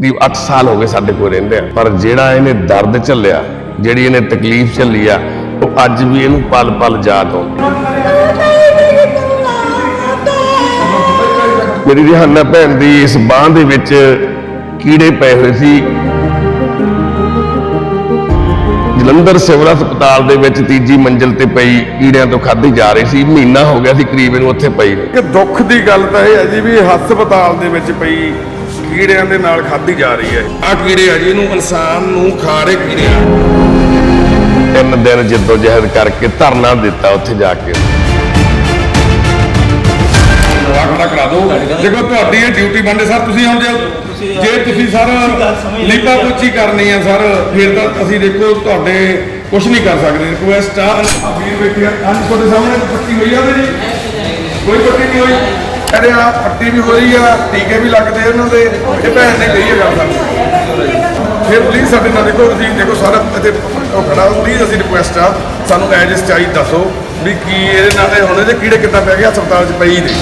ਕਰੀਬ 8 ਸਾਲ ਹੋ ਗਏ ਸਾਡੇ ਕੋਲ ਰਹਿੰਦੇ ਆ। ਪਰ ਜਿਹੜਾ ਇਹਨੇ ਦਰਦ ਝੱਲਿਆ, ਜਿਹੜੀ ਇਹਨੇ ਤਕਲੀਫ ਝੱਲੀ ਆ, ਉਹ ਅੱਜ ਵੀ ਇਹਨੂੰ ਪਲ ਪਲ ਯਾਦ ਆਉਂਦੀ। ਮੇਰੀ ਰਿਹਾਨਾ ਭੈਣ ਦੀ ਇਸ ਬਾਹ ਦੇ ਵਿੱਚ ਕੀੜੇ ਪਏ ਹੋਏ ਸੀ। ਜਲੰਧਰ ਸਿਵਲ ਹਸਪਤਾਲ ਦੇ ਵਿੱਚ ਤੀਜੀ ਮੰਜ਼ਲ ਤੇ ਪਈ ਕੀੜਿਆਂ ਤੋਂ ਖਾਧੀ ਜਾ ਰਹੀ ਸੀ। ਮਹੀਨਾ ਹੋ ਗਿਆ ਸੀ, ਕਰੀਬ ਇਹਨੂੰ ਉੱਥੇ ਪਈ ਕਿ ਦੁੱਖ ਦੀ ਗੱਲ ਤਾਂ ਇਹ ਹੈ ਜੀ ਵੀ ਹਸਪਤਾਲ ਦੇ ਵਿੱਚ ਪਈ। ਕੀੜਿਆਂ ਦੇ ਨਾਲ ਖਾਧੀ ਜਾ ਰਹੀ ਹੈ। ਆ ਕੀੜੇ ਆ ਜੀ ਇਹਨੂੰ ਇਨਸਾਨ ਨੂੰ ਖਾ ਰਹੇ ਕੀੜੇ ਆ। ਤਿੰਨ ਦਿਨ ਜਿੱਦੋ ਜਹਿਦ ਕਰਕੇ ਧਰਨਾ ਦਿੱਤਾ ਉੱਥੇ ਜਾ ਕੇ। ਖੜਾ ਕਰਾ ਦਿਓ। ਦੇਖੋ ਤੁਹਾਡੀ ਇਹ ਡਿਊਟੀ ਬੰਦੇ ਸਰ ਤੁਸੀਂ ਹੁਣ ਜੇ ਜੇ ਤੁਸੀਂ ਸਰ ਲੀਪਾ ਪੋਚੀ ਕਰਨੀ ਆ ਸਰ ਫਿਰ ਤਾਂ ਅਸੀਂ ਦੇਖੋ ਤੁਹਾਡੇ ਕੁਝ ਨਹੀਂ ਕਰ ਸਕਦੇ। ਰਿਕੁਐਸਟ ਆ ਵੀਰ ਬੈਠੇ ਆ। ਅੰਨ ਤੁਹਾਡੇ ਸਾਹਮਣੇ ਪੱਟੀ ਹੋਈ ਆ ਜੀ। ਕੋਈ ਪੱਟੀ ਨਹੀਂ ਹੋਈ। ਅਰੇ ਆ ਪੱਟੀ ਵੀ ਹੋ ਰਹੀ ਆ, ਟੀਕੇ ਵੀ ਲੱਗਦੇ ਇਹਨਾਂ ਦੇ, ਇਹ ਭੈਣ ਨੇ ਕਹੀ ਗੱਲ ਸਾਨੂੰ। ਫਿਰ ਪਲੀਜ਼ ਸਾਡੇ ਨਾਲ ਦੇਖੋ, ਤੁਸੀਂ ਦੇਖੋ ਸਾਰਾ ਇੱਥੇ ਉਹ ਖੜਾ ਪਲੀਜ਼ ਅਸੀਂ ਰਿਕੁਐਸਟ ਆ, ਸਾਨੂੰ ਐਜ ਸਚਾਈ ਦੱਸੋ ਵੀ ਕੀ ਇਹਦੇ ਨਾਲ ਇਹ ਹੁਣ ਇਹਦੇ ਕੀੜੇ ਕਿੱਦਾਂ ਪੈ ਗਏ ਹਸਪਤਾਲ 'ਚ ਪਈ ਨੇ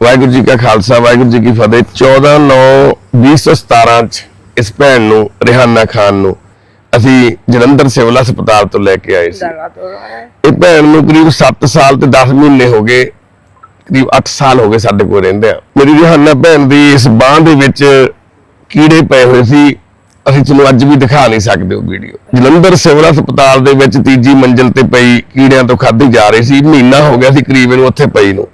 ਵਾਹਿਗੁਰੂ ਜੀ ਕਾ ਖਾਲਸਾ, ਵਾਹਿਗੁਰੂ ਜੀ ਕੀ ਫਤਿਹ। 14 9 2017 ਚ ਇਸ ਭੈਣ ਨੂੰ, ਰਿਹਾਨਾ ਖਾਨ ਨੂੰ ਅਸੀਂ ਜਲੰਧਰ ਸਿਵਲ ਹਸਪਤਾਲ ਤੋਂ ਲੈ ਕੇ ਆਏ ਸੀ। ਇਹ ਭੈਣ ਨੂੰ ਕਰੀਬ 7 ਸਾਲ ਤੇ 10 ਮਹੀਨੇ ਹੋ ਗਏ, ਕਰੀਬ 8 ਸਾਲ ਹੋ ਗਏ ਸਾਡੇ ਕੋਲ ਰਹਿੰਦੇ ਆ ਮੇਰੀ ਰਿਹਾਨਾ ਭੈਣ ਦੀ ਇਸ ਬਾਹ ਦੇ ਵਿੱਚ ਕੀੜੇ ਪਏ ਹੋਏ ਸੀ। ਅਸੀਂ ਤੁਹਾਨੂੰ ਅੱਜ ਵੀ ਦਿਖਾ ਨਹੀਂ ਸਕਦੇ ਉਹ ਵੀਡੀਓ। ਜਲੰਧਰ ਸਿਵਲ ਹਸਪਤਾਲ ਦੇ ਵਿੱਚ ਤੀਜੀ ਮੰਜ਼ਲ ਤੇ ਪਈ ਕੀੜਿਆਂ ਤੋਂ ਖਾਧੀ ਜਾ ਰਹੀ ਸੀ। ਮਹੀਨਾ ਹੋ ਗਿਆ ਸੀ, ਕਰੀਬ ਇਹਨੂੰ ਉੱਥੇ ਪਈ ਨੂੰ।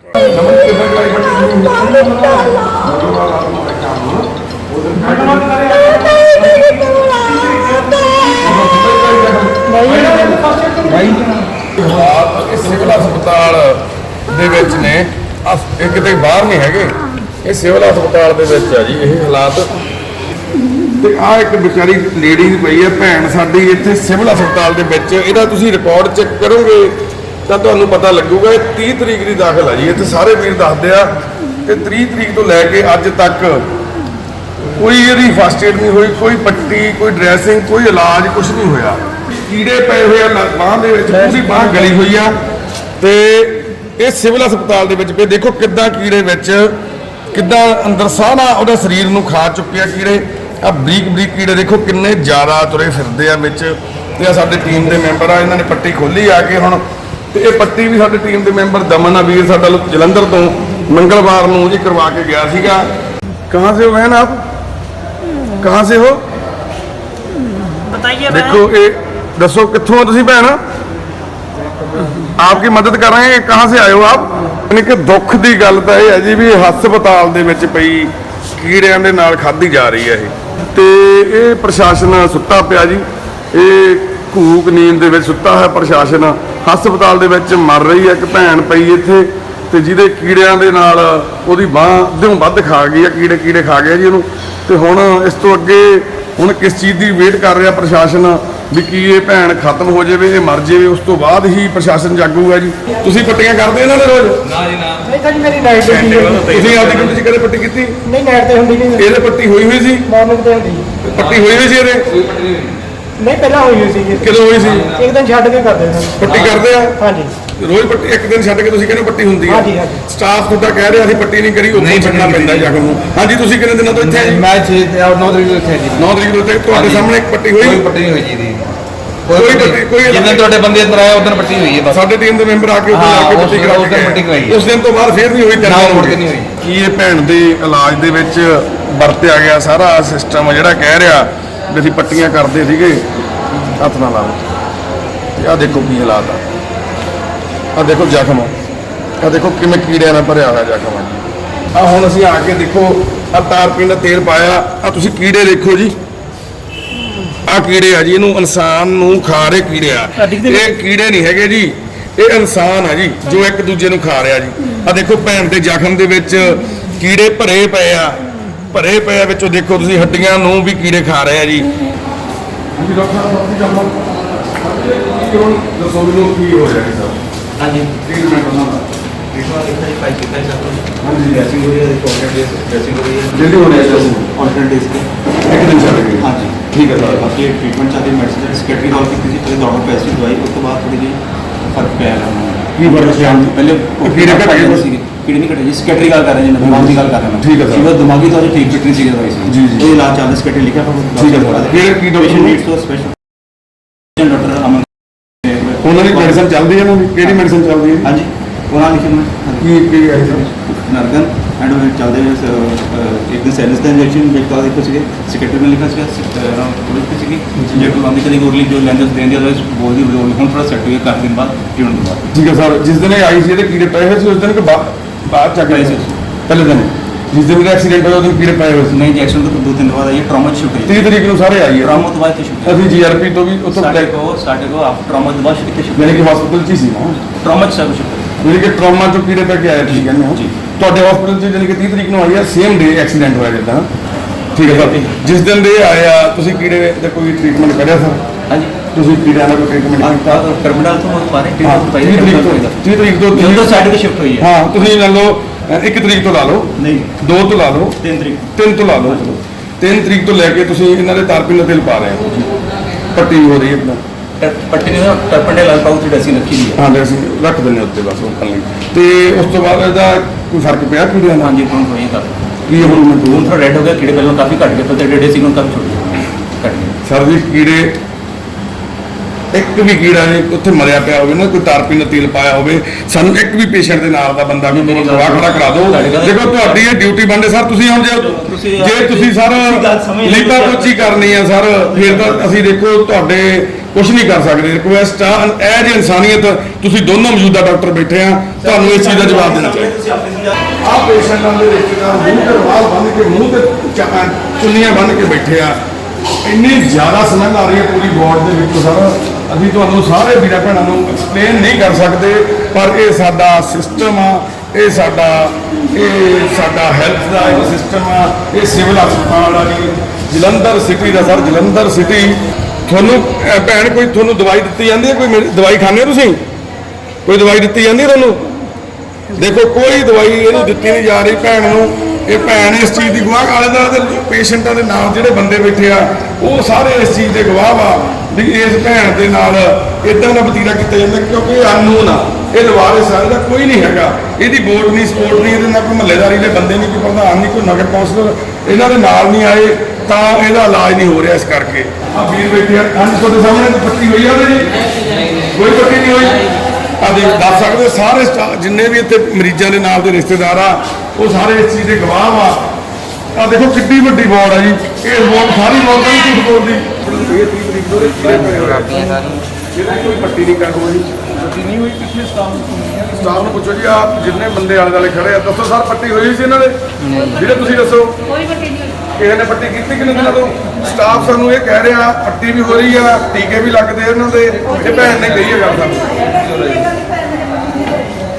ਹਸਪਤਾਲ ਦੇ ਵਿੱਚ ਨੇ। ਅਸ- ਇਹ ਕਿਤੇ ਬਾਹਰ ਨਹੀਂ ਹੈਗੇ। ਇਹ ਸਿਵਲ ਹਸਪਤਾਲ ਦੇ ਵਿੱਚ ਆ ਜੀ, ਇਹ ਹਾਲਾਤ। ਤੇ ਆ ਇੱਕ ਵਿਚਾਰੀ ਲੇਡੀ ਪਈ ਹੈ, ਭੈਣ ਸਾਡੀ ਇੱਥੇ ਸਿਵਲ ਹਸਪਤਾਲ ਦੇ ਵਿੱਚ। ਇਹਦਾ ਤੁਸੀਂ ਰਿਕਾਰਡ ਚੈੱਕ ਕਰੋਗੇ ਤਾਂ ਤੁਹਾਨੂੰ ਪਤਾ ਲੱਗੂਗਾ, ਇਹ 30 ਤਰੀਕ ਦੀ ਦਾਖਲ ਆ ਜੀ। ਇੱਥੇ ਸਾਰੇ ਵੀਰ ਦੱਸਦੇ ਆ ਕਿ 30 ਤਰੀਕ ਤੋਂ ਲੈ ਕੇ ਅੱਜ ਤੱਕ ਕੋਈ ਇਹਦੀ ਫਸਟ ਏਡ ਨਹੀਂ ਹੋਈ, ਕੋਈ ਪੱਟੀ, ਕੋਈ ਡਰੈਸਿੰਗ ਕੋਈ ਇਲਾਜ ਕੁਝ ਨਹੀਂ ਹੋਇਆ। ਕੀੜੇ ਪਏ ਹੋਏ ਆ ਲੱਤ- ਬਾਂਹ ਦੇ ਵਿੱਚ, ਪੂਰੀ ਬਾਂਹ ਗਲੀ ਹੋਈ ਆ। ਤੇ ਇਹ ਸਿਵਲ ਹਸਪਤਾਲ ਦੇ ਵਿੱਚ ਪਏ ਦੇਖੋ ਕਿੱਦਾਂ ਕੀੜੇ ਵਿੱਚ ਕਿੱਦਾਂ ਅੰਦਰ ਸਾਹ ਸਾਰਾ ਉਹਦੇ ਸਰੀਰ ਨੂੰ ਖਾ ਚੁੱਕਿਆ ਕੀੜੇ ਆ ਬਰੀਕ ਬਰੀਕ ਕੀੜੇ ਦੇਖੋ ਕਿੰਨੇ ਜ਼ਿਆਦਾ ਤੁਰੇ ਫਿਰਦੇ ਆ ਵਿੱਚ ਤੇ ਆ ਸਾਡੇ ਟੀਮ ਦੇ ਮੈਂਬਰ ਆ ਇਹਨਾਂ ਨੇ ਪੱਟੀ ਖੋਲੀ ਆ ਕੇ ਹੁਣ ਤੇ ਇਹ ਪੱਟੀ ਵੀ ਸਾਡੇ ਟੀਮ ਦੇ ਮੈਂਬਰ ਦਮਨ ਆ ਵੀਰ ਸਾਡਾ ਜਲੰਧਰ ਤੋਂ ਮੰਗਲਵਾਰ ਨੂੰ ਜੀ ਕਰਵਾ ਕੇ ਗਿਆ ਸੀਗਾ ਕਹਾਂ ਸੇ ਹੋ ਬਹਿਨ ਆਪ ਕਹਾਂ ਸੇ ਹੋ ਬਤਾਈਏ ਬਹਿਨ ਦੇਖੋ ਇਹ ਦੱਸੋ ਕਿੱਥੋਂ ਤੁਸੀਂ ਭੈਣ ਆਪकी ਮਦਦ ਕਰ ਰਹੇ ਹਾਂ, ਕਹਾਂ ਸੇ ਆਏ ਹੋ ਆਪ? ਯਾਨੀ ਕਿ ਦੁੱਖ ਦੀ ਗੱਲ ਤਾਂ ਇਹ ਹੈ ਜੀ ਵੀ ਹਸਪਤਾਲ ਦੇ ਵਿੱਚ ਪਈ ਕੀੜਿਆਂ ਦੇ ਨਾਲ ਖਾਧੀ ਜਾ ਰਹੀ ਹੈ ਇਹ। ਤੇ ਇਹ ਪ੍ਰਸ਼ਾਸਨ ਸੁੱਤਾ ਪਿਆ ਜੀ। ਇਹ ਘੂਕ ਨੀਂਦ ਦੇ ਵਿੱਚ ਸੁੱਤਾ ਹੈ ਪ੍ਰਸ਼ਾਸਨ। ਹਸਪਤਾਲ ਦੇ ਵਿੱਚ ਮਰ ਰਹੀ ਹੈ, ਇੱਕ ਭੈਣ ਪਈ ਇੱਥੇ, ਤੇ ਜਿਹਦੇ ਕੀੜਿਆਂ ਦੇ ਨਾਲ ਉਹਦੀ ਬਾਹ ਅੱਧਿਓਂ ਵੱਧ ਖਾ ਗਈ ਆ ਕੀੜੇ ਕੀੜੇ ਖਾ ਗਏ ਜੀ ਉਹਨੂੰ। ਤੇ ਹੁਣ ਇਸ ਤੋਂ ਅੱਗੇ ਹੁਣ ਕਿਸ ਚੀਜ਼ ਦੀ ਵੇਟ ਕਰ ਰਿਹਾ ਪ੍ਰਸ਼ਾਸਨ? ਵੀ ਕੀ ਇਹ ਭੈਣ ਖਤਮ ਹੋ ਜਾਵੇ ਇਹ ਮਰ ਜਾਵੇ ਉਸ ਤੋਂ ਬਾਅਦ ਹੀ ਪ੍ਰਸ਼ਾਸਨ ਜਾਗੂਗਾ ਜੀ। ਤੁਸੀਂ ਪੱਟੀਆਂ ਕਰਦੇ ਇਹਨਾਂ ਦੇ ਰੋਜ਼? ਨਹੀਂ ਤਾਂ ਜੀ ਮੇਰੀ ਨਾਈਟ ਡਿਊਟੀ ਹੈ। ਤੁਸੀਂ ਆਪਦੀ ਡਿਊਟੀ 'ਚ ਕਦੇ ਪੱਟੀ ਕੀਤੀ? ਨਹੀਂ ਨਾਈਟ ਤੇ ਹੁੰਦੀ ਨਹੀਂ। ਇਹਦੇ ਪੱਟੀ ਹੋਈ ਹੋਈ ਸੀ? ਮਾਰਨਿੰਗ ਤੇ ਹੁੰਦੀ। ਪੱਟੀ ਹੋਈ ਹੋਈ ਸੀ ਇਹਦੇ? ਨਹੀਂ ਪਹਿਲਾਂ ਹੋਈ ਹੋਈ ਸੀ। ਜੀ। ਕਦੋਂ ਹੋਈ ਸੀ? ਇੱਕ ਦਿਨ ਛੱਡ ਕੇ ਕਰਦੇ ਹਾਂ ਪੱਟੀ ਕਰਦੇ ਆ? ਹਾਂਜੀ। ਰੋਜ਼ ਪੱਟੀ ਇੱਕ ਦਿਨ ਛੱਡ ਕੇ ਤੁਸੀਂ ਕਹਿੰਦੇ ਪੱਟੀ ਹੁੰਦੀ ਆ। ਹਾਂਜੀ, ਹਾਂਜੀ। ਸਟਾਫ ਤੁਹਾਡਾ ਕਹਿ ਰਿਹਾ ਅਸੀਂ ਪੱਟੀ ਨਹੀਂ ਕਰੀ ਉੱਥੇ ਛੱਡਣਾ ਪੈਂਦਾ ਜ਼ਖਮ ਨੂੰ। ਹਾਂਜੀ ਤੁਸੀਂ ਕਿੰਨੇ ਦਿਨਾਂ ਤੋਂ ਇੱਥੇ ਆ ਜੀ? ਮੈਂ 6 9 ਤਰੀਕ ਨੂੰ ਇੱਥੇ ਜੀ। 9 ਤਰੀਕ ਨੂੰ ਇੱਥੇ ਤੁਹਾਡੇ। ਸਾਹਮਣੇ ਇੱਕ ਪੱਟੀ ਕੋਈ ਹੋਈ ਪੱਟੀ ਨਹੀਂ ਹੋਈ ਜੀ ਦੀ ਕੋਈ ਪੱਟੀ- ਕੋਈ ਜਿੱਦਾਂ ਤੁਹਾਡੇ ਬੰਦੇ ਅੰਦਰ ਆਏ ਉਦੋਂ ਪੱਟੀ ਹੋਈ ਹੈ ਬਸ। ਸਾਡੇ ਟੀਮ ਦੇ ਮੈਂਬਰ ਆ ਕੇ ਉੱਥੇ ਹਾਂ, ਲਾ ਕੇ ਉਸ- ਪੱਟੀ ਕਰਾ ਉਸ ਦਿਨ ਕੇ ਪੱਟੀ ਕਰਾਈ ਗਏ। ਹੈ। ਉਸ ਦਿਨ ਤੋਂ ਬਾਅਦ ਫੇਰ ਨਹੀਂ ਹੋਈ ਨਾ, ਮੁੜ ਕੇ। ਨਹੀਂ ਹੋਈ। ਕੀ ਇਹ ਭੈਣ ਦੇ ਇਲਾਜ ਦੇ ਵਿੱਚ ਵਰਤਿਆ ਗਿਆ ਸਾਰਾ ਸਿਸਟਮ ਜਿਹੜਾ ਕਹਿ ਰਿਹਾ ਵੀ ਅਸੀਂ ਪੱਟੀਆਂ ਕਰਦੇ ਸੀਗੇ? ਹੱਥ ਨਾਲ ਲਾਓ। ਤੇ ਆ ਦੇਖੋ ਕੀ ਹਾਲਾਤ ਆ। ਆ ਦੇਖੋ ਜ਼ਖਮ। ਆ ਦੇਖੋ ਕਿਵੇਂ ਕੀੜਿਆਂ ਨਾਲ ਭਰਿਆ ਹੋਇਆ ਜ਼ਖਮ ਆ। ਆ ਹੁਣ ਅਸੀਂ ਆ ਕੇ ਦੇਖੋ ਆ ਤਾਰਪੀਨ ਦਾ ਤੇਲ ਪਾਇਆ। ਆ ਤੁਸੀਂ ਕੀੜੇ ਦੇਖੋ ਜੀ। ਆ ਕੀੜੇ ਆ ਜੀ ਇਹਨੂੰ ਇਨਸਾਨ ਨੂੰ ਖਾ ਰਹੇ ਕੀੜੇ ਆ। ਇਹ ਕੀੜੇ ਨਹੀਂ ਹੈਗੇ ਜੀ ਇਹ ਇਨਸਾਨ ਆ ਜੀ ਜੋ ਇੱਕ ਦੂਜੇ ਨੂੰ ਖਾ ਰਿਹਾ ਜੀ। ਆ ਦੇਖੋ ਭੈਣ ਦੇ ਜ਼ਖਮ ਦੇ ਵਿੱਚ ਕੀੜੇ ਭਰੇ ਪਏ ਆ ਭਰੇ ਪਏ ਆ ਵਿੱਚੋਂ ਦੇਖੋ ਤੁਸੀਂ ਹੱਡੀਆਂ ਨੂੰ ਵੀ ਕੀੜੇ ਖਾ ਰਹੇ ਆ ਜੀ। ਜੀ ਡਾਕਟਰ ਸਾਹਿਬ ਦੱਸੋ ਮੈਨੂੰ ਕੀ ਹੋ ਰਿਹਾ ਜੀ ਹਾਂਜੀ। ਟ੍ਰੀਟਮੈਂਟ ਉਹਨਾਂ ਦਾ ਜੀ ਜਲਦੀ ਹੋਣੀ ਹੈ ਸਰ ਆਲਟਰਨ ਡੇਸ ਤੇ। ਇੱਕ ਦਿਨ ਛੱਡ ਕੇ ਹਾਂਜੀ। ਠੀਕ ਹੈ ਸਰ ਬਾਕੀ ਟ੍ਰੀਟਮੈਂਟ ਚੱਲਦੀ ਮੈਡੀਸਿਨ ਜਿਹੜੀ ਸਕੈਟਰੀ ਨਾਲ ਕੀਤੀ ਸੀ ਪਹਿਲੇ ਡਾਕਟਰ ਪੈਸੇ ਦਵਾਈ ਉਸ ਤੋਂ ਬਾਅਦ ਥੋੜੀ ਜਿਹੀ ਫ਼ਰਕ ਪਿਆ ਇਹਨਾਂ ਨੂੰ ਕੀ ਫ਼ਰਕ ਪਿਆ? ਪਹਿਲੇ ਕੀੜੇ ਘੱਟ? ਸੀਗੇ ਕੀੜੇ ਨਹੀਂ ਕੱਟੇ ਜੀ ਸਕੈਟਰੀ ਗੱਲ ਕਰ ਰਹੇ ਜੀ ਦਿਮਾਗ ਦੀ ਗੱਲ ਕਰ ਰਹੇ ਠੀਕ ਹੈ ਸਰ। ਉਹ ਦਿਮਾਗੀ ਤੌਰ ਤੇ ਠੀਕ ਫਿਟ ਨਹੀਂ ਸੀ ਦਵਾਈ ਸੀ ਜੀ, ਜੀ। ਇਹ ਇਲਾਜ ਚੱਲਦਾ ਸਕੈਟਰੀ ਲਿਖਿਆ ਹੋਇਆ ਠੀਕ ਹੈ ਸਰ। ਕਿਹੜੇ- ਕੀ ਡਾਕਟਰ ਨੇ? Needs to special doctor Aman ਉਹਨਾਂ ਦੀ ਮੈਡੀਸਨ ਚੱਲਦੀ ਹੈ ਉਹਨਾਂ ਦੀ ਕਿਹੜੀ ਮੈਡੀਸਨ ਚੱਲਦੀ ਹੈ ਹਾਂਜੀ ਉਹਨਾਂ ਲਿਖਿਆ ਮੈਂ ਕੀ ਕੀ ਹੈ ਸਰ ਨਰਗਨ ਐਂਡ ਉਹ ਚੱਲਦੇ ਹੋਏ ਸ- ਅਹ, ਇੱਕ ਦਿਨ ਸੈਲਸ ਦਾ ਇੰਜੈਕਸ਼ਨ ਲਿਖਾ ਦੇਖੋ ਸੀਗੇ ਸਕੈਟਰੀ ਨੇ ਲਿਖਿਆ ਸੀਗਾ ਪੁਲਿਸ ਤੇ ਸੀਗੀ ਇੰਜੈਕਟ ਲਾਉਂਦੀ ਕਦੀ ਗੋਰਲੀ ਜੋ ਲੈਂਜਸ ਦੇਂਦੇ ਅਦਰਵਾਈਜ਼ ਬੋਲਦੀ ਬੋਲਦੀ ਹੁਣ ਥੋੜਾ ਸੈੱਟ ਹੋਈ ਹੈ ਕਾਫੀ ਦਿਨ ਬਾਅਦ ਟ੍ਰੀਟਮੈਂਟ ਤੋਂ ਬਾਅਦ ਠੀਕ ਹੈ ਸਰ ਜਿਸ ਦਿਨ ਇਹ ਆਈ ਸੀ ਇਹਦੇ ਕੀੜੇ ਪਏ ਹੋਏ ਸੀ ਉਸ ਦਿਨ ਕਿ ਬਾ- ਬਾਅਦ ਚੱਕ ਪਏ ਸੀ ਸੀ। ਪਹਿਲੇ ਦਿਨ ਜਿਸ ਦਿਨ ਇਹਦਾ ਐਕਸੀਡੈਂਟ ਹੋਇਆ ਉਸ ਦਿਨ ਕੀੜੇ ਪਏ ਹੋਏ ਸੀ ਨਹੀਂ ਇੰਜੈਕਸ਼ਨ ਤੋਂ ਦੋ ਤਿੰਨ ਦਿਨ ਬਾਅਦ ਆਈ ਟਰਾਮਾ ਸ਼ੂਟ ਹੋਈ 30 ਤਰੀਕ ਨੂੰ ਸਾਰੇ ਆਈ ਹੈ ਟਰਾਮਾ ਤੋਂ ਬਾਅਦ ਤੇ ਸ਼ੂਟ ਅਸੀਂ ਜੀਆਰਪੀ ਤੋਂ ਵੀ ਉੱਥੋਂ ਸਾਡੇ ਕੋ ਸਾਡੇ ਕੋ ਆਪ ਟਰਾਮਾ ਤੋਂ ਬਾਅਦ ਕਿਤੇ ਸ਼ੂਟ ਯਾਨੀ ਕਿ ਹਸਪੀਟਲ 'ਚ ਹੀ ਸੀ ਨਾ ਟਰਾਮਾ ਚ ਸਭ ਸ਼ੂਟ ਯਾਨੀ ਕਿ ਟਰਾਮਾ ਤੋਂ ਕੀੜੇ ਪੈ ਕੇ ਆਏ ਠੀਕ ਹੈ ਨਾ ਜੀ। ਤੁਹਾਡੇ ਹਸਪੀਟਲ 'ਚ ਯਾਨੀ ਕਿ 30 ਤਰੀਕ ਨੂੰ ਆਈ ਹੈ ਸੇਮ ਡੇ ਐਕਸੀਡੈਂਟ ਹੋਇਆ ਜਿੱਦਾਂ। ਠੀਕ ਹੈ ਸਰ? ਜਿਸ ਦਿਨ ਦੇ ਆਏ ਆ ਤੁਸੀਂ ਕੀੜੇ ਦਾ ਕੋਈ ਟ੍ਰੀਟਮੈਂਟ ਕਰਿਆ ਸਰ? ਹਾਂਜੀ। ਤੁਸੀਂ ਕੀੜਿਆਂ ਦਾ ਕੋਈ ਟ੍ਰੀਟਮੈਂਟ ਕੀਤਾ ਟਰਮੀਨਲ ਤੋਂ ਹਾਂ ਟ੍ਰੀਟਮੈਂਟ ਪਾਈ 30 ਤਰੀਕ ਤੋਂ 30 ਤਰੀਕ ਤੋਂ ਜਦੋਂ ਸਾਡੇ ਕੋ ਸ਼ਿਫਟ ਹੋਈ ਹੈ। ਹਾਂ ਤੁਸੀਂ ਲੈ ਲਓ 1 ਤਰੀਕ ਤੋਂ ਲਾ ਲਓ। ਨਹੀਂ। 2 ਤੋਂ ਲਾ ਲਓ। 3 ਤਰੀਕ। ਤਿੰਨ ਤੋਂ ਲਾ ਲਓ ਚਲੋ। ਤਰੀਕ ਤੋਂ ਲੈ ਕੇ ਤੁਸੀਂ ਇਹਨਾਂ ਦੇ ਤਾਰਪੀਨ ਦਾ ਤੇਲ ਪਾ ਰਹੇ ਹੋ। ਪੱਟੀ ਹੋ ਰਹੀ ਹੈ ਆਪਣਾ। ਪੱਟੀ ਨੇ ਟਰਪੰਡੇ ਲਾਲ ਪਾਉ ਤੇ ਡਸੀ ਰੱਖੀ ਦੀ ਹੈ। ਹਾਂ ਤੇ ਅਸੀਂ ਰੱਖ ਦਿੰਦੇ ਉੱਤੇ ਬਸ ਉਹ ਲਈ। ਤੇ ਉਸ ਤੋਂ ਬਾਅਦ ਇਹਦਾ ਕੋਈ ਫ਼ਰਕ ਪਿਆ ਕੀੜਿਆਂ ਨਾਲ? ਹਾਂਜੀ ਹੁਣ ਹੋਈ ਕਰ ਕੀ ਹੁਣ ਮੈਂ ਹੁਣ ਥੋੜਾ ਰੈਡ ਹੋ ਗਿਆ ਕੀੜੇ ਪਹਿਲਾਂ ਕਾਫੀ ਘਟ ਗਏ ਪਰ ਡੇਢ ਸੀ ਹੁਣ ਕਾਫੀ ਛੋਟ। ਘਟ ਗਏ। ਸਰ ਜੀ ਕੀੜੇ ਇੱਕ ਵੀ ਕੀੜਾ ਨਹੀਂ ਉੱਥੇ ਮਰਿਆ ਪਿਆ ਹੋਵੇ ਨਾ ਕੋਈ ਤਾਰਪੀਨ ਦਾ ਤੇਲ ਪਾਇਆ ਹੋਵੇ ਸਾਨੂੰ ਇੱਕ ਵੀ ਪੇਸ਼ੈਂਟ ਦੇ ਨਾਲ ਦਾ ਬੰਦਾ ਵੀ ਮੇਰੇ ਗਵਾਹ ਖੜਾ ਕਰਾ ਦਿਓ। ਦੇਖੋ ਤੁਹਾਡੀ ਇਹ ਡਿਊਟੀ ਬਣਦੇ ਸਰ ਤੁਸੀਂ ਹੁਣ ਜੇ ਤੁਸੀਂ- ਜੇ ਤੁਸੀਂ ਸਰ ਲੀਪਾ ਪੋਚੀ ਕਰਨੀ ਆ ਸਰ ਫਿਰ ਤਾਂ ਅਸੀਂ ਦੇਖੋ ਤੁਹਾਡੇ ਕੁਝ ਨਹੀਂ ਕਰ ਸਕਦੇ। ਰਿਕੁਐਸਟ ਆ ਐਜ ਇਨਸਾਨੀਅਤ ਤੁਸੀਂ ਦੋਨੋਂ ਮੌਜੂਦਾ ਡਾਕਟਰ ਬੈਠੇ ਆ ਤੁਹਾਨੂੰ ਇਸ ਚੀਜ਼ ਦਾ ਜਵਾਬ ਦੇਣਾ ਚਾਹੀਦਾ। ਆ ਪੇਸ਼ੈਂਟਾਂ ਦੇ ਰਿਸ਼ਤੇਦਾਰ ਮੂੰਹ ਤੇ ਬੰਨ ਕੇ ਮੂੰਹ ਤੇ ਚੁੰਨੀਆਂ ਬੰਨ ਕੇ ਬੈਠੇ ਆ। ਇੰਨੀ ਜ਼ਿਆਦਾ ਸਮੈਲ ਆ ਰਹੀ ਹੈ ਪੂਰੀ ਵਾਰਡ ਦੇ ਵਿੱਚ ਸਰ। ਅਸੀਂ ਤੁਹਾਨੂੰ ਸਾਰੇ ਵੀਰਾਂ ਭੈਣਾਂ ਨੂੰ ਐਕਸਪਲੇਨ ਨਹੀਂ ਕਰ ਸਕਦੇ, ਪਰ ਇਹ ਸਾਡਾ ਸਿਸਟਮ ਆ, ਇਹ ਸਾਡਾ ਇਹ ਸਾਡਾ ਹੈਲਥ ਦਾ ਇਹ ਸਿਸਟਮ ਆ, ਇਹ ਸਿਵਲ ਹਸਪਤਾਲ ਆ ਜੀ, ਜਲੰਧਰ ਸਿਟੀ ਦਾ ਸਰ, ਜਲੰਧਰ ਸਿਟੀ ਤੁਹਾਨੂੰ ਭੈਣ, ਕੋਈ ਤੁਹਾਨੂੰ ਦਵਾਈ ਦਿੱਤੀ ਜਾਂਦੀ ਹੈ? ਕੋਈ ਮੇਰੀ- ਦਵਾਈ ਖਾਂਦੇ ਹੋ ਤੁਸੀਂ? ਕੋਈ ਦਵਾਈ ਦਿੱਤੀ ਜਾਂਦੀ ਤੁਹਾਨੂੰ? ਦੇਖੋ, ਕੋਈ ਦਵਾਈ ਇਹਨੂੰ ਦਿੱਤੀ ਨਹੀਂ ਜਾ ਰਹੀ ਭੈਣ ਨੂੰ। ਇਹ ਭੈਣ ਇਸ ਚੀਜ਼ ਦੀ ਗਵਾਹ ਆਲੇ ਦੁਆਲੇ ਦੇ ਪੇਸ਼ੈਂਟਾਂ ਦੇ ਨਾਲ ਜਿਹੜੇ ਬੰਦੇ ਬੈਠੇ ਆ, ਉਹ ਸਾਰੇ ਇਸ ਚੀਜ਼ ਦੇ ਗਵਾਹ ਵਾ। ਵੀ ਇਸ ਭੈਣ ਦੇ ਨਾਲ ਇਦਾਂ ਦਾ ਵਤੀਰਾ ਕੀਤਾ ਜਾਂਦਾ ਕਿਉਂਕਿ ਇਹ ਅਨਨੋਨ ਆ। ਇਹ ਲਵਾਰਿਸ ਆ ਇਹਦਾ ਕੋਈ ਨਹੀਂ ਹੈਗਾ। ਇਹਦੀ ਵੋਟ ਨਹੀਂ, ਸਪੋਰਟ ਨਹੀਂ, ਇਹਦੇ ਨਾਲ ਕੋਈ ਮਹੱਲੇਦਾਰੀ ਦੇ ਬੰਦੇ ਨਹੀਂ, ਕੋਈ ਪ੍ਰਧਾਨ ਨਹੀਂ, ਕੋਈ ਨਗਰ ਕੌਂਸਲਰ, ਇਹਨਾਂ ਦੇ ਨਾਲ ਨਹੀਂ ਆਏ, ਤਾਂ ਇਹਦਾ ਇਲਾਜ ਨਹੀਂ ਹੋ ਰਿਹਾ ਇਸ ਕਰਕੇ। ਆ ਵੀਰ ਬੈਠੇ ਆ ਕੰਨ ਤੁਹਾਡੇ ਸਾਹਮਣੇ ਤਾਂ ਪੱਟੀ ਹੋਈ ਆ ਉਹਦੇ? ਜੀ ਕੋਈ ਪੱਟੀ ਨਹੀਂ ਹੋਈ? ਆ ਦੇ ਦੱਸ ਸਕਦੇ ਸਾਰੇ ਸਟਾ- ਜਿੰਨੇ ਵੀ ਇੱਥੇ ਮਰੀਜ਼ਾਂ ਦੇ ਨਾਲ ਦੇ ਰਿਸ਼ਤੇਦਾਰ ਆ, ਉਹ ਸਾਰੇ ਇਸ ਚੀਜ਼ ਦੇ ਗਵਾਹ ਆ। ਆ ਦੇਖੋ ਕਿੱਡੀ ਵੱਡੀ ਵਾਰਡ ਆ ਜੀ। ਇਹ ਵਾਰਡ ਸਾਰੀ ਵਾਰਡ ਦਾ ਝੂਠ ਬੋਲਦੀ। ਇਹ 30 ਤਰੀਕ ਤੋਂ ਕੀੜੇ ਪਏ ਹੋਏ ਕੋਈ ਪੱਟੀ ਨਹੀਂ ਕਰ ਹੋਈ ਪੱਟੀ ਹੋਈ ਪਿਛਲੇ ਸਟਾਫ ਨੂੰ ਸਟਾਫ ਨੂੰ ਪੁੱਛੋ ਜੀ ਆ ਜਿੰਨੇ ਬੰਦੇ ਆਲੇ ਦੁਆਲੇ ਖੜੇ ਆ ਦੱਸੋ ਸਰ ਪੱਟੀ ਹੋਈ ਸੀ ਇਹਨਾਂ ਦੇ ਜਿਹੜੇ ਤੁਸੀਂ ਦੱਸੋ ਕੋਈ ਵੱਡੀ ਨਹੀਂ ਕਿਸੇ ਨੇ ਪੱਟੀ ਕੀਤੀ ਕਿ ਨਹੀਂ ਦਿਨਾਂ ਤੋਂ ਸਟਾਫ ਸਾਨੂੰ ਇਹ ਕਹਿ ਰਿਹਾ ਪੱਟੀ ਵੀ ਹੋ ਰਹੀ ਆ ਟੀਕੇ ਵੀ ਲੱਗਦੇ ਇਹਨਾਂ ਦੇ ਇਹ ਭੈਣ ਨੇ ਕਹੀ ਹੈ ਗੱਲ ਸਾਨੂੰ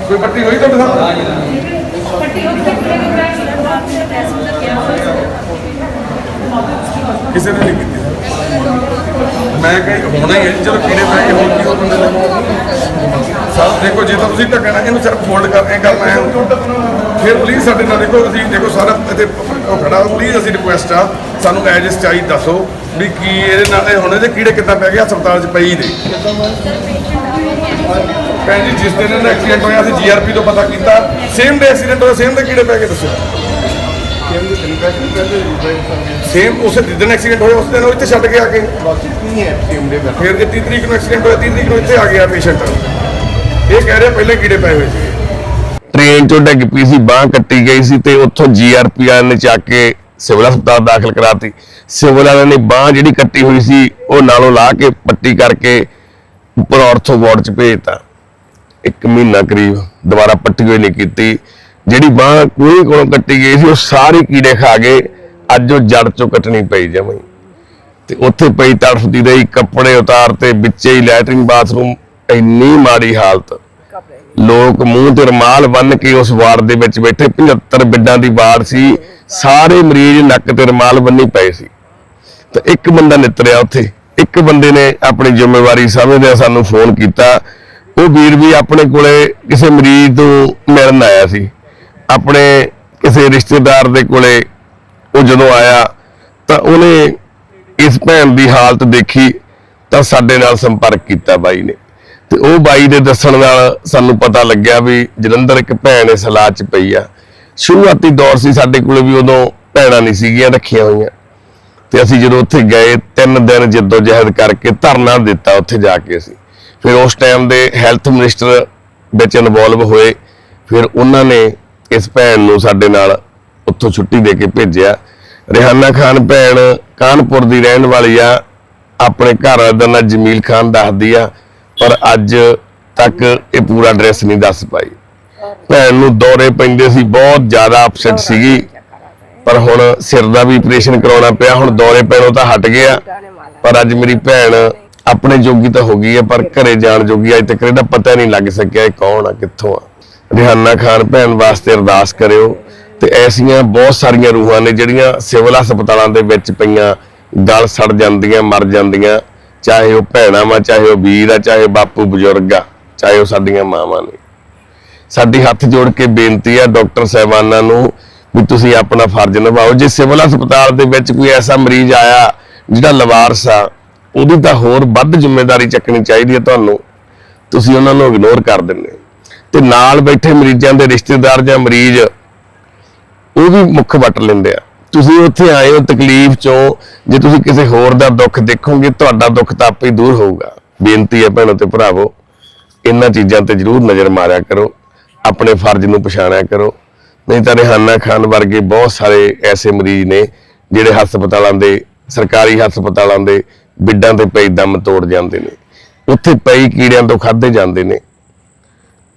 ਕੋਈ ਪੱਟੀ ਹੋਈ ਤੁਹਾਡੇ ਸਾਹਮਣੇ ਪੱਟੀ ਉਹ ਤੱਕ ਕਿਸੇ ਨੇ ਨਹੀਂ ਕੀਤੀ। ਮੈਂ ਕਹੀ, ਹੋਣਾ ਹੀ ਹੈ ਚਲੋ ਕੀੜੇ ਪੈ ਕੇ ਹੋਰ ਕੀ ਹੋ ਬੰਦੇ ਨੇ ਸਰ, ਦੇਖੋ, ਜੇ ਤਾਂ ਤੁਸੀਂ ਢੱਕਣਾ ਇਹਨੂੰ ਸਿਰਫ ਫੋਲਡ ਕਰਕੇ ਕਰਨਾ ਹੈ ਫਿਰ ਪਲੀਜ਼ ਸਾਡੇ ਨਾਲ ਦੇਖੋ ਅਸੀਂ ਦੇਖੋ, ਸਾਰਾ ਇੱਥੇ ਖੜਾ ਪਲੀਜ਼ ਅਸੀਂ ਰਿਕੁਐਸਟ ਆ, ਸਾਨੂੰ ਐਜ ਇਸ ਚਾਹੀ ਦੱਸੋ ਵੀ ਕੀ ਇਹਦੇ ਨਾਲ ਹੁਣ, ਇਹਦੇ ਕੀੜੇ ਕਿੱਦਾਂ ਪੈ ਗਏ ਹਸਪਤਾਲ 'ਚ ਪਈ ਨੇ ਭੈਣ ਜੀ, ਜਿਸ ਦਿਨ ਇਹਦਾ ਐਕਸੀਡੈਂਟ ਹੋਇਆ ਸੀ ਜੀਆਰਪੀ ਤੋਂ ਪਤਾ ਕੀਤਾ ਸੇਮ ਡੇ ਐਕਸੀਡੈਂਟ ਹੋਇਆ ਸੇਮ ਦੇ ਕੀੜੇ ਪੈ ਗਏ, ਦੱਸੋ। ਸੇਮ ਉਸੇ ਦਿਨ ਐਕਸੀਡੈਂਟ ਹੋਇਆ ਉਸ ਦਿਨ ਉਹ ਇੱਥੇ ਛੱਡ ਕੇ ਆ ਕੇ ਫਿਰ ਜੇ 30 ਤਰੀਕ ਨੂੰ ਐਕਸੀਡੈਂਟ ਹੋਇਆ 30 ਤਰੀਕ ਨੂੰ ਇੱਥੇ ਆ ਗਿਆ ਪੇਸ਼ੈਂਟ ਇਹ ਕਹਿ ਰਿਹਾ ਪਹਿਲੇ ਕੀੜੇ ਪਏ ਹੋਏ ਸੀ ਟ੍ਰੇਨ ਚੋਂ ਡਿੱਗ ਪਈ ਸੀ ਬਾਹ ਕੱਟੀ ਗਈ ਸੀ ਤੇ ਉੱਥੋਂ ਜੀਆਰਪੀ ਵਾਲਿਆਂ ਨੇ ਚੱਕ ਕੇ ਸਿਵਲ ਹਸਪਤਾਲ ਦਾਖਲ ਕਰਾਤੀ। ਸਿਵਲ ਵਾਲਿਆਂ ਨੇ ਬਾਹ ਜਿਹੜੀ ਕੱਟੀ ਹੋਈ ਸੀ ਉਹ ਨਾਲੋਂ ਲਾ ਕੇ ਪੱਟੀ ਕਰਕੇ ਉੱਪਰ ਆਰਥੋ ਵਾਰਡ ਚ ਭੇਜਤਾ। ਇੱਕ ਮਹੀਨਾ ਕਰੀਬ ਦੁਬਾਰਾ ਪੱਟੀ ਹੋਈ ਨਹੀਂ ਕੀਤੀ। ਜਿਹੜੀ ਬਾਹ ਕੋਈ ਕੋਲੋਂ ਕੱਟੀ ਗਈ ਸੀ ਉਹ ਸਾਰੀ ਕੀੜੇ ਖਾ ਗਏ। ਅੱਜ ਉਹ ਜੜ ਚੋਂ ਕੱਟਣੀ ਪਈ ਜਮਾਈ ਤੇ ਉੱਥੇ ਪਈ ਤੜਫਦੀ ਰਹੀ, ਕੱਪੜੇ ਉਤਾਰ ਤੇ ਵਿੱਚੇ ਹੀ ਲੈਟਰਿੰਗ ਬਾਥਰੂਮ, ਇੰਨੀ ਮਾੜੀ ਹਾਲਤ। ਲੋਕ ਮੂੰਹ ਤੇ ਰਮਾਲ ਬੰਨ ਕੇ ਉਸ ਵਾਰਡ ਦੇ ਵਿੱਚ ਬੈਠੇ 75 ਬਿੱਡਾਂ ਦੀ ਵਾਰਡ ਸੀ, ਸਾਰੇ ਮਰੀਜ਼ ਨੱਕ ਤੇ ਰਮਾਲ ਬੰਨੀ ਪਏ ਸੀ। ਤੇ ਇੱਕ ਬੰਦਾ ਨਿਤਰਿਆ ਉੱਥੇ, ਇੱਕ ਬੰਦੇ ਨੇ ਆਪਣੀ ਜ਼ਿੰਮੇਵਾਰੀ ਸਮਝਦਿਆਂ ਸਾਨੂੰ ਫੋਨ ਕੀਤਾ। ਉਹ ਵੀਰ ਵੀ ਆਪਣੇ ਕੋਲੇ ਕਿਸੇ ਮਰੀਜ਼ ਤੋਂ ਮਿਲਣ ਆਇਆ ਸੀ। ਆਪਣੇ ਕਿਸੇ ਰਿਸ਼ਤੇਦਾਰ ਦੇ ਕੋਲੇ ਉਹ ਜਦੋਂ ਆਇਆ ਤਾਂ ਉਹਨੇ ਇਸ ਭੈਣ ਦੀ ਹਾਲਤ ਦੇਖੀ ਤਾਂ ਸਾਡੇ ਨਾਲ ਸੰਪਰਕ ਕੀਤਾ ਬਾਈ ਨੇ। ਤੇ ਉਹ ਬਾਈ ਦੇ ਦੱਸਣ ਨਾਲ ਸਾਨੂੰ ਪਤਾ ਲੱਗਿਆ ਵੀ ਜਲੰਧਰ ਇੱਕ ਭੈਣ ਇਸ ਹਾਲਾਤ 'ਚ ਪਈ ਆ। ਸ਼ੁਰੂਆਤੀ ਦੌਰ ਸੀ ਸਾਡੇ ਕੋਲੇ ਵੀ ਉਦੋਂ ਭੈਣਾਂ ਨਹੀਂ ਸੀਗੀਆਂ ਰੱਖੀਆਂ ਹੋਈਆਂ। ਤੇ ਅਸੀਂ ਜਦੋਂ ਉੱਥੇ ਗਏ, ਤਿੰਨ ਦਿਨ ਜਿੱਦੋ ਜਹਿਦ ਕਰਕੇ ਧਰਨਾ ਦਿੱਤਾ ਉੱਥੇ ਜਾ ਕੇ ਅਸੀਂ। ਫਿਰ ਉਸ ਟਾਈਮ ਦੇ ਹੈਲਥ ਮਿਨਿਸਟਰ ਵਿੱਚ ਇਨਵੋਲਵ ਹੋਏ। ਫਿਰ ਉਹਨਾਂ ਨੇ ਇਸ ਭੈਣ ਨੂੰ ਸਾਡੇ ਨਾਲ ਉੱਥੋਂ ਛੁੱਟੀ ਦੇ ਕੇ ਭੇਜਿਆ। ਰਿਹਾਨਾ ਖਾਨ ਭੈਣ ਕਾਨਪੁਰ ਦੀ ਰਹਿਣ ਵਾਲੀ ਆ। ਆਪਣੇ ਘਰ ਦਾ ਨਾਂ ਜਮੀਲ ਖਾਨ ਦੱਸਦੀ ਆ। ਪਰ ਅੱਜ ਤੱਕ ਇਹ ਪੂਰਾ ਐਡਰੈਸ ਨਹੀਂ ਦੱਸ ਪਾਈ। ਭੈਣ ਨੂੰ ਦੌਰੇ ਪੈਂਦੇ ਸੀ ਬਹੁਤ ਜ਼ਿਆਦਾ ਅਪਸੈਟ ਸੀਗੀ। ਪਰ ਹੁਣ ਸਿਰ ਦਾ ਵੀ ਆਪਰੇਸ਼ਨ ਕਰਾਉਣਾ ਪਿਆ ਹੁਣ ਦੌਰੇ ਪੈਣੋਂ ਤਾਂ ਹਟ ਗਿਆ। ਪਰ ਅੱਜ ਮੇਰੀ ਭੈਣ ਆਪਣੇ ਜੋਗੀ ਤਾਂ ਹੋ ਗਈ ਹੈ ਪਰ ਘਰੇ ਜਾਣ ਜੋਗੀ ਅੱਜ ਤੱਕ ਇਹਦਾ ਪਤਾ ਨਹੀਂ ਲੱਗ ਸਕਿਆ ਇਹ ਕੌਣ ਆ ਕਿੱਥੋਂ ਆ। ਰਿਹਾਨਾ ਖਾਨ ਭੈਣ ਵਾਸਤੇ ਅਰਦਾਸ ਕਰਿਓ। ਤੇ ਐਸੀਆਂ ਬਹੁਤ ਸਾਰੀਆਂ ਰੂਹਾਂ ਨੇ ਜਿਹੜੀਆਂ ਸਿਵਲ ਹਸਪਤਾਲਾਂ ਦੇ ਵਿੱਚ ਪਈਆਂ, ਗਲ ਸੜ ਜਾਂਦੀਆਂ, ਮਰ ਜਾਂਦੀਆਂ, ਚਾਹੇ ਉਹ ਭੈਣਾਂ ਵਾ, ਚਾਹੇ ਉਹ ਵੀਰ ਆ, ਚਾਹੇ ਬਾਪੂ ਬਜ਼ੁਰਗ ਆ, ਚਾਹੇ ਉਹ ਸਾਡੀਆਂ ਮਾਵਾਂ ਨੇ। ਸਾਡੀ ਹੱਥ ਜੋੜ ਕੇ ਬੇਨਤੀ ਹੈ ਡਾਕਟਰ ਸਾਹਿਬਾਨਾਂ ਨੂੰ ਵੀ ਤੁਸੀਂ ਆਪਣਾ ਫਰਜ਼ ਨਿਭਾਓ। ਜੇ ਸਿਵਲ ਹਸਪਤਾਲ ਦੇ ਵਿੱਚ ਕੋਈ ਐਸਾ ਮਰੀਜ਼ ਆਇਆ ਜਿਹੜਾ ਲਵਾਰਸ ਆ, ਉਹਦੀ ਤਾਂ ਹੋਰ ਵੱਧ ਜ਼ਿੰਮੇਵਾਰੀ ਚੱਕਣੀ ਚਾਹੀਦੀ ਹੈ ਤੁਹਾਨੂੰ। ਤੁਸੀਂ ਉਹਨਾਂ ਨੂੰ ਇਗਨੋਰ ਕਰ ਦਿੰਦੇ ਹੋ। ਤੇ ਨਾਲ ਬੈਠੇ ਮਰੀਜ਼ਾਂ ਦੇ ਰਿਸ਼ਤੇਦਾਰ ਜਾਂ ਮਰੀਜ਼ ਉਹ ਵੀ ਮੁੱਖ ਵੱਟ ਲੈਂਦੇ ਆ। ਤੁਸੀਂ ਉੱਥੇ ਆਏ ਹੋ, ਤਕਲੀਫ ਚੋਂ ਜੇ ਤੁਸੀਂ ਕਿਸੇ ਹੋਰ ਦਾ ਦੁੱਖ ਦੇਖੋਗੇ, ਤੁਹਾਡਾ ਦੁੱਖ ਤਾਂ ਆਪੇ ਹੀ ਦੂਰ ਹੋਊਗਾ। ਬੇਨਤੀ ਹੈ ਭੈਣੋ ਤੇ ਭਰਾਵੋ, ਇਹਨਾਂ ਚੀਜ਼ਾਂ ਤੇ ਜ਼ਰੂਰ ਨਜ਼ਰ ਮਾਰਿਆ ਕਰੋ, ਆਪਣੇ ਫਰਜ਼ ਨੂੰ ਪਛਾਣਿਆ ਕਰੋ। ਨਹੀਂ ਤਾਂ ਰਿਹਾਨਾ ਖਾਨ ਵਰਗੇ ਬਹੁਤ ਸਾਰੇ ਐਸੇ ਮਰੀਜ਼ ਨੇ, ਜਿਹੜੇ ਹਸਪਤਾਲਾਂ ਦੇ, ਸਰਕਾਰੀ ਹਸਪਤਾਲਾਂ ਦੇ ਬਿੱਡਾਂ ਤੇ ਪਈ ਦਮ ਤੋੜ ਜਾਂਦੇ ਨੇ। ਉੱਥੇ ਪਈ ਕੀੜਿਆਂ ਤੋਂ ਖਾਦੇ ਜਾਂਦੇ ਨੇ।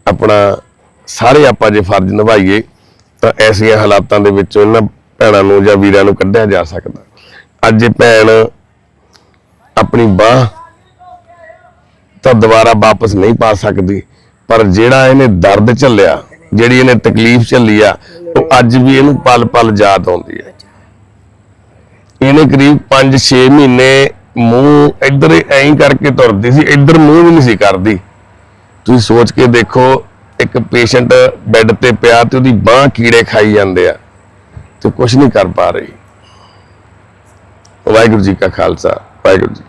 ਆਪਣਾ ਸਾਰੇ ਆਪਾਂ ਜੇ ਫਰਜ਼ ਨਿਭਾਈਏ ਤਾਂ ਐਸੀਆਂ ਹਾਲਾਤਾਂ ਦੇ ਵਿੱਚੋਂ ਇਹਨਾਂ ਭੈਣਾਂ ਨੂੰ ਜਾਂ ਵੀਰਾਂ ਨੂੰ ਕੱਢਿਆ ਜਾ ਸਕਦਾ। ਅੱਜ ਇਹ ਭੈਣ ਆਪਣੀ ਬਾਹ ਤਾਂ ਦੁਬਾਰਾ ਵਾਪਸ ਨਹੀਂ ਪਾ ਸਕਦੀ, ਪਰ ਜਿਹੜਾ ਇਹਨੇ ਦਰਦ ਝੱਲਿਆ, ਜਿਹੜੀ ਇਹਨੇ ਤਕਲੀਫ ਝੱਲੀ ਆ, ਉਹ ਅੱਜ ਵੀ ਇਹਨੂੰ ਪਲ ਪਲ ਯਾਦ ਆਉਂਦੀ ਹੈ। ਇਹਨੇ ਕਰੀਬ 5-6 ਮਹੀਨੇ ਮੂੰਹ ਇੱਧਰ ਐਂ ਕਰਕੇ ਤੁਰਦੀ ਸੀ, ਇੱਧਰ ਮੂੰਹ ਵੀ ਨਹੀਂ ਸੀ ਕਰਦੀ। ਤੁਸੀਂ ਸੋਚ ਕੇ ਦੇਖੋ ਇੱਕ ਪੇਸ਼ੈਂਟ ਬੈੱਡ ਤੇ ਪਿਆ ਤੇ ਉਹਦੀ ਬਾਹ ਕੀੜੇ ਖਾਈ ਜਾਂਦੇ ਆ ਤੇ ਕੁਝ ਨਹੀਂ ਕਰ ਪਾ ਰਹੀ। ਵਾਹਿਗੁਰੂ ਜੀ ਕਾ ਖਾਲਸਾ, ਵਾਹਿਗੁਰੂ ਜੀ